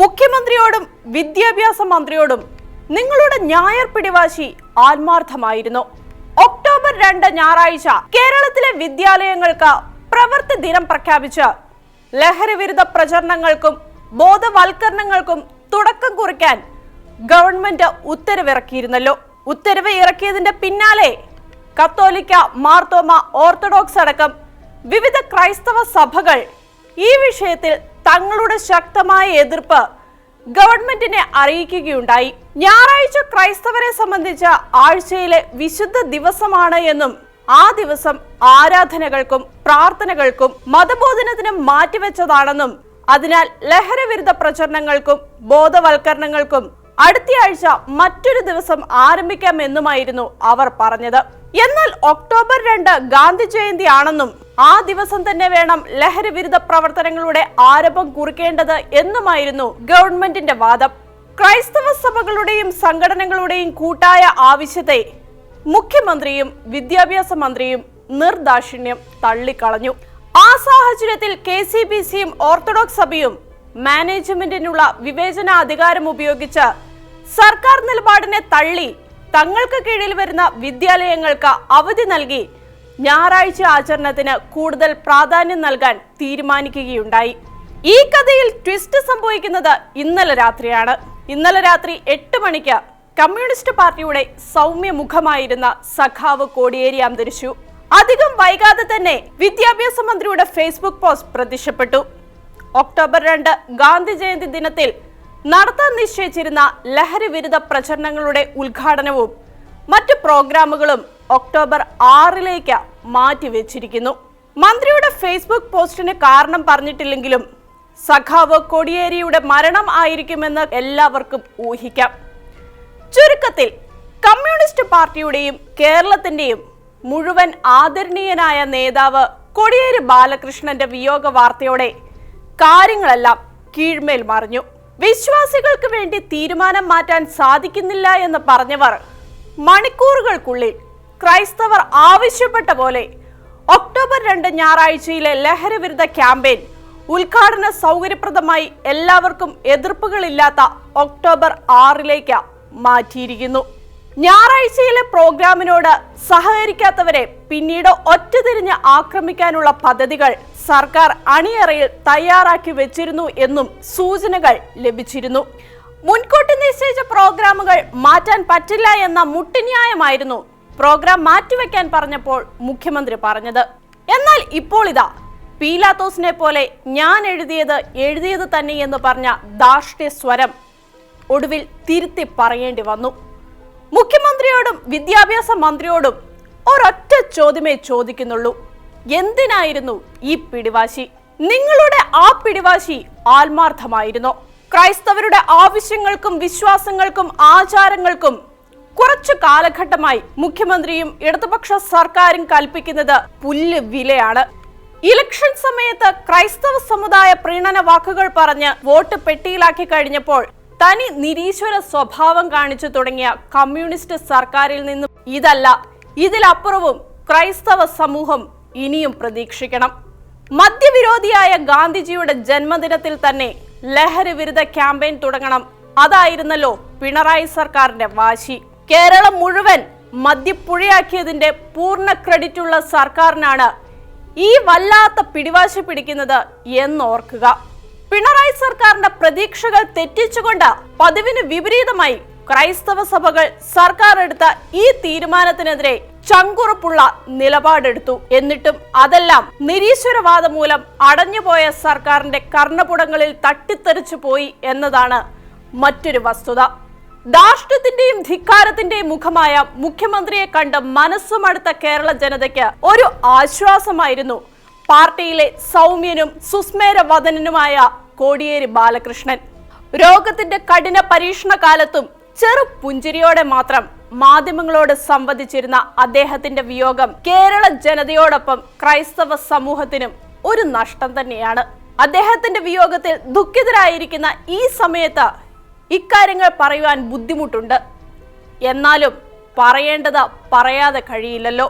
മുഖ്യമന്ത്രിയോടും വിദ്യാഭ്യാസ മന്ത്രിയോടും നിങ്ങളുടെ ഞായർ പിടിവാശി ആത്മാർത്ഥമായിരുന്നു. ഒക്ടോബർ രണ്ട് ഞായറാഴ്ച കേരളത്തിലെ വിദ്യാലയങ്ങൾക്ക് പ്രവൃത്തി ദിനം പ്രഖ്യാപിച്ച് ലഹരിവിരുദ്ധ പ്രചരണങ്ങൾക്കും ബോധവൽക്കരണങ്ങൾക്കും തുടക്കം കുറിക്കാൻ ഗവൺമെന്റ് ഉത്തരവിറക്കിയിരുന്നല്ലോ. ഉത്തരവ് ഇറക്കിയതിന്റെ പിന്നാലെ കത്തോലിക്ക മാർത്തോമ ഓർത്തഡോക്സ് അടക്കം വിവിധ ക്രൈസ്തവ സഭകൾ ഈ വിഷയത്തിൽ തങ്ങളുടെ ശക്തമായ എതിർപ്പ് ഗവൺമെന്റിനെ അറിയിക്കുകയുണ്ടായി. ഞായറാഴ്ച ക്രൈസ്തവരെ സംബന്ധിച്ച ആഴ്ചയിലെ വിശുദ്ധ ദിവസമാണ് എന്നും ആ ദിവസം ആരാധനകൾക്കും പ്രാർത്ഥനകൾക്കും മതബോധനത്തിനും മാറ്റിവെച്ചതാണെന്നും അതിനാൽ ലഹരവിരുദ്ധ പ്രചരണങ്ങൾക്കും ബോധവൽക്കരണങ്ങൾക്കും അടുത്തയാഴ്ച മറ്റൊരു ദിവസം ആരംഭിക്കാമെന്നുമായിരുന്നു അവർ പറഞ്ഞത്. എന്നാൽ ഒക്ടോബർ രണ്ട് ഗാന്ധി ജയന്തി ആണെന്നും ആ ദിവസം തന്നെ വേണം ലഹരി വിരുദ്ധ പ്രവർത്തനങ്ങളുടെ ആരംഭം കുറിക്കേണ്ടത് എന്നുമായിരുന്നു ഗവൺമെന്റിന്റെ വാദം. ക്രൈസ്തവ സഭകളുടെയും സംഘടനകളുടെയും കൂട്ടായ ആവശ്യത്തെ മുഖ്യമന്ത്രിയും വിദ്യാഭ്യാസ മന്ത്രിയും നിർദാക്ഷിണ്യം തള്ളിക്കളഞ്ഞു. ആ സാഹചര്യത്തിൽ കെ സി ബി സിയും ഓർത്തഡോക്സ് സഭയും മാനേജ്മെന്റിനുള്ള വിവേചന അധികാരം ഉപയോഗിച്ച് സർക്കാർ നിലപാടിനെ തള്ളി തങ്ങൾക്ക് കീഴിൽ വരുന്ന വിദ്യാലയങ്ങൾക്ക് അവധി നൽകി ഞായറാഴ്ച ആചരണത്തിന് കൂടുതൽ പ്രാധാന്യം നൽകാൻ തീരുമാനിക്കുകയുണ്ടായി. ഈ കഥയിൽ ട്വിസ്റ്റ് സംഭവിക്കുന്നത് ഇന്നലെ രാത്രിയാണ്. ഇന്നലെ രാത്രി എട്ട് മണിക്ക് കമ്മ്യൂണിസ്റ്റ് പാർട്ടിയുടെ സൗമ്യ മുഖമായിരുന്ന സഖാവ് കോടിയേരി അന്തരിച്ചു. അധികം വൈകാതെ തന്നെ വിദ്യാഭ്യാസ മന്ത്രിയുടെ ഫേസ്ബുക്ക് പോസ്റ്റ് പ്രത്യക്ഷപ്പെട്ടു. ഒക്ടോബർ രണ്ട് ഗാന്ധി ജയന്തി ദിനത്തിൽ നടത്താൻ നിശ്ചയിച്ചിരുന്ന ലഹരി വിരുദ്ധ പ്രചരണങ്ങളുടെ ഉദ്ഘാടനവും മറ്റ് പ്രോഗ്രാമുകളും ഒക്ടോബർ ആറിലേക്ക് മാറ്റിവെച്ചിരിക്കുന്നു. മന്ത്രിയുടെ ഫേസ്ബുക്ക് പോസ്റ്റിന് കാരണം പറഞ്ഞിട്ടില്ലെങ്കിലും സഖാവ് കൊടിയേരിയുടെ മരണം ആയിരിക്കുമെന്ന് എല്ലാവർക്കും ഊഹിക്കാം. ചുരുക്കത്തിൽ കമ്മ്യൂണിസ്റ്റ് പാർട്ടിയുടെയും കേരളത്തിന്റെയും മുഴുവൻ ആദരണീയനായ നേതാവ് കൊടിയേരി ബാലകൃഷ്ണന്റെ വിയോഗ വാർത്തയോടെ കാര്യങ്ങളെല്ലാം കീഴ്മേൽ മറിഞ്ഞു. വിശ്വാസികൾക്ക് വേണ്ടി തീരുമാനം മാറ്റാൻ സാധിക്കുന്നില്ല എന്ന് പറഞ്ഞവർ മണിക്കൂറുകൾക്കുള്ളിൽ ക്രൈസ്തവർ ആവശ്യപ്പെട്ട പോലെ ഒക്ടോബർ രണ്ട് ഞായറാഴ്ചയിലെ ലഹരവിരുദ്ധ ക്യാമ്പയിൻ ഉദ്ഘാടന സൗകര്യപ്രദമായി എല്ലാവർക്കും എതിർപ്പുകളില്ലാത്ത ഒക്ടോബർ ആറിലേക്ക് മാറ്റിയിരിക്കുന്നു. ഞായറാഴ്ചയിലെ പ്രോഗ്രാമിനോട് സഹകരിക്കാത്തവരെ പിന്നീട് ഒറ്റതിരിഞ്ഞ് ആക്രമിക്കാനുള്ള പദ്ധതികൾ സർക്കാർ അണിയറയിൽ തയ്യാറാക്കി വെച്ചിരുന്നു എന്നും സൂചനകൾ ലഭിച്ചിരുന്നു. മുൻകൂട്ടി നിശ്ചയിച്ച പ്രോഗ്രാമുകൾ മാറ്റാൻ പറ്റില്ല എന്ന മുട്ടിന്യായമായിരുന്നു പ്രോഗ്രാം മാറ്റിവെക്കാൻ പറഞ്ഞപ്പോൾ മുഖ്യമന്ത്രി പറഞ്ഞത്. എന്നാൽ ഇപ്പോൾ ഇതാ പീലാത്തോസിനെ പോലെ ഞാൻ എഴുതിയത് എഴുതിയത് തന്നെ എന്ന് പറഞ്ഞ ദാർഷ്ട്യ സ്വരം ഒടുവിൽ തിരുത്തി പറയേണ്ടി വന്നു. മുഖ്യമന്ത്രിയോടും വിദ്യാഭ്യാസ മന്ത്രിയോടും ഒരൊറ്റ ചോദ്യമേ ചോദിക്കുന്നുള്ളൂ. എന്തിനായിരുന്നു ഈ പിടിവാശി? നിങ്ങളുടെ ആ പിടിവാശി ആത്മാർത്ഥമായിരുന്നോ? ക്രൈസ്തവരുടെ ആവശ്യങ്ങൾക്കും വിശ്വാസങ്ങൾക്കും ആചാരങ്ങൾക്കും കുറച്ചു കാലഘട്ടമായി മുഖ്യമന്ത്രിയും ഇടതുപക്ഷ സർക്കാരും കൽപ്പിക്കുന്നത് പുല്ല് വിലയാണ്. ഇലക്ഷൻ സമയത്ത് ക്രൈസ്തവ സമുദായ പ്രീണന വാക്കുകൾ പറഞ്ഞ് വോട്ട് പെട്ടിയിലാക്കി കഴിഞ്ഞപ്പോൾ തനി നിരീശ്വര സ്വഭാവം കാണിച്ചു തുടങ്ങിയ കമ്മ്യൂണിസ്റ്റ് സർക്കാരിൽ നിന്നും ഇതല്ല. ഇതിലപ്പുറവും ക്രൈസ്തവ സമൂഹം ഇനിയും പ്രതീക്ഷിക്കണം. മദ്യവിരോധിയായ ഗാന്ധിജിയുടെ ജന്മദിനത്തിൽ തന്നെ ലഹരി വിരുദ്ധ ക്യാമ്പയിൻ തുടങ്ങണം. അതായിരുന്നല്ലോ പിണറായി സർക്കാരിന്റെ വാശി. കേരളം മുഴുവൻ മദ്യപ്പുഴയാക്കിയതിന്റെ പൂർണ ക്രെഡിറ്റ് ഉള്ള സർക്കാരിനാണ് ഈ വല്ലാത്ത പിടിവാശി പിടിക്കുന്നത് എന്നോർക്കുക. പിണറായി സർക്കാരിന്റെ പ്രതീക്ഷകൾ തെറ്റിച്ചുകൊണ്ട് പതിവിന് വിപരീതമായി ക്രൈസ്തവ സഭകൾ സർക്കാർ എടുത്ത ഈ തീരുമാനത്തിനെതിരെ ചങ്കുറപ്പുള്ള നിലപാടെടുത്തു. എന്നിട്ടും അതെല്ലാം നിരീശ്വരവാദം മൂലം അടഞ്ഞുപോയ സർക്കാരിന്റെ കർണപുടങ്ങളിൽ തട്ടിത്തെറിച്ചു പോയി എന്നതാണ് മറ്റൊരു വസ്തുത. ധാർഷ്ട്യത്തിന്റെയും ധിക്കാരത്തിന്റെയും മുഖമായ മുഖ്യമന്ത്രിയെ കണ്ട് മനസ്സുമടുത്ത കേരള ജനതയ്ക്ക് ഒരു ആശ്വാസമായിരുന്നു. പാർട്ടിയിലെ സൗമ്യനും സുസ്മേര വദനനുമായ കോടിയേരി ബാലകൃഷ്ണൻ. രോഗത്തിന്റെ കഠിന പരീക്ഷണ കാലത്തും ചെറു പുഞ്ചിരിയോടെ മാത്രം മാധ്യമങ്ങളോട് സംവദിച്ചിരുന്ന അദ്ദേഹത്തിന്റെ വിയോഗം കേരള ജനതയോടൊപ്പം ക്രൈസ്തവ സമൂഹത്തിനും ഒരു നഷ്ടം തന്നെയാണ്. അദ്ദേഹത്തിന്റെ വിയോഗത്തിൽ ദുഃഖിതരായിരിക്കുന്ന ഈ സമയത്ത് ഇക്കാര്യങ്ങൾ പറയുവാൻ ബുദ്ധിമുട്ടുണ്ട്. എന്നാലും പറയേണ്ടത് പറയാതെ കഴിയില്ലല്ലോ.